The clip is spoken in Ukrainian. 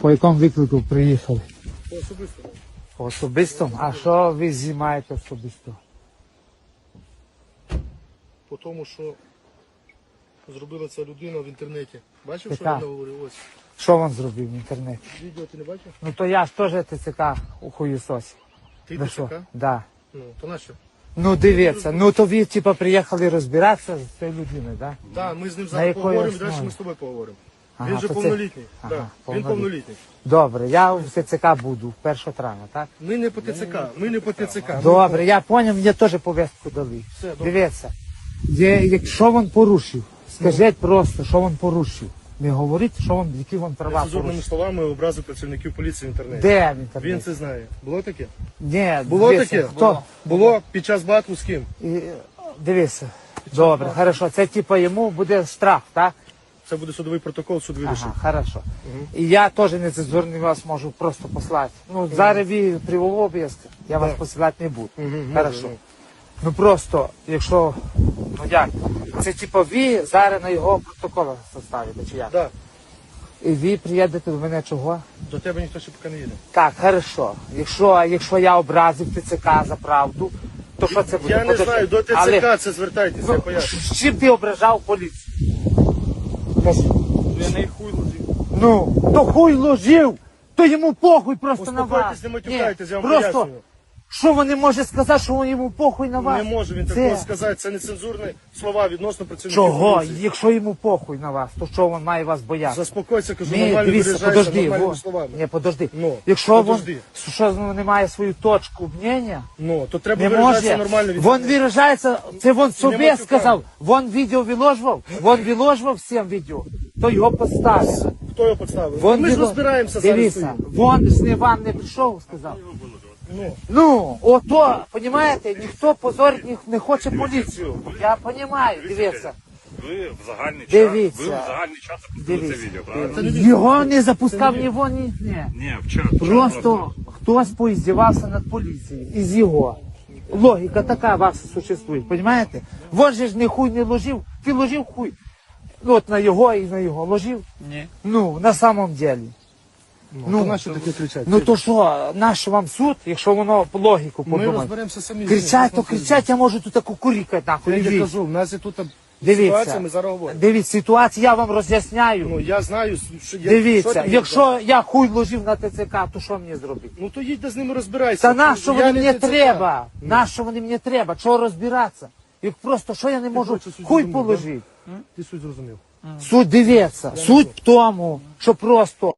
По якому виклику приїхали? По особисто. По особистому? А що ви знімаєте особисто? По тому, що зробила ця людина в інтернеті. Бачив, що Яка? вона говорить? Ось. Що він зробив в інтернеті? Відео ти не бачив? Ну то я ж теж ТЦК у хуєсосі. Ти Ви ТЦК? що? Да. Ну, то на що? Ну дивіться, ну то ви типа приїхали розбиратися з цією людиною, да? Так, ми з ним зараз якої поговоримо, основі? далі ми з тобою поговоримо. Ага, Він же то це- повнолітній. Ага, да. Він повнолітній. повнолітній. Добре, я в ТЦК буду 1 травня, так? Ми не по ТЦК, ми не по ТЦК. ми Добре, я зрозумів, мені теж повестку дали. Все, добре. Дивіться, є, якщо він порушив, скажіть просто, що він порушив. Не говоріть, що він, які він права Нецензурними порушив. словами образив працівників поліції в інтернеті. Де в інтернеті? Він це знає. Було таке? Ні, Було дивіться, таке? Хто? Було під час батлу з ким? І, дивіться. Добре, хорошо. Це типа йому буде штраф, так? Це буде судовий протокол, суд вирішить. Ага, хорошо. І я теж нецензурний вас можу просто послати. Ну, зараз ви при обов'язку, я вас посилати не буду. Мгм, Хорошо. може, Ну просто, якщо, ну як, це типа ви зараз на його протокол составите, чи як? Да. І ви приїдете до мене чого? До тебе ніхто ще поки не їде. Так, хорошо. Якщо, якщо я образив ТЦК за правду, то що це буде? Я не Подожди. знаю, до ТЦК Але, це звертайтеся, я ну, поясню. з чим ти ображав поліцію? Кажи. Я не хуй ложив. Ну, то хуй ложив, то йому похуй просто на вас. Успокойтесь, не матюкайтесь, я вам просто, пояснюю. Що він не може сказати, що йому похуй на вас? Не може він Це- такого сказати. Це нецензурні слова відносно працівників Чого? поліції. Якщо йому похуй на вас, то що він має вас боятися? Заспокойся, кажу, Ні, нормально дивіться, виражайся подожди, нормальними во, словами. ні, подожди. Ну, Якщо подожди. він що не має свою точку мнення, Ну, то треба не виражатися може. нормально. від- Він виражається, це він собі сказав. Він відео виложував, він виложував всім відео, то його поставили. Хто його підставив? Вон Ми ж розбираємося зараз. Дивіться, вон з Іван не прийшов, сказав. Ну, Ну, ото, понімаєте, ніхто позорить ні- не хоче поліцію. Я розумію, дивіться. Ви в загальний час, Дивіться. ви в загальний час запустили це Дивіться. відео, правильно? Це не він. Його не запускав ні вон, ні. ні. Ні, в час. в час Просто хтось поіздівався над поліцією із його. Логіка така у вас существує, розумієте? Вон же ж не хуй не ложив, ти ложив хуй. Ну, От на його і на його ложив. Ні. Ну, на самом деле. Ну, Ну, то наші таке кричать. Ну то що, наш вам суд, якщо воно по логіку Ми подумати. розберемося самі. Кричать, то кричать, я можу тут таку курікати нахуй. Я Дивіться, не кажу, в нас є тут Дивіться. ситуація, ми зараз говоримо. Дивіться, ситуацію я вам роз'ясняю. Ну, я знаю, що я... Дивіться, що ти якщо я хуй ложив на ТЦК, то що мені зробити? Ну, то їдь де з ними розбирайся. Та на що Я вони не мені ТЦК. треба? На що вони мені треба? Чого розбиратися? Як просто що я не можу хочеш хуй положити? Ти суть зрозумів. Суть дивіться, суть в тому, що просто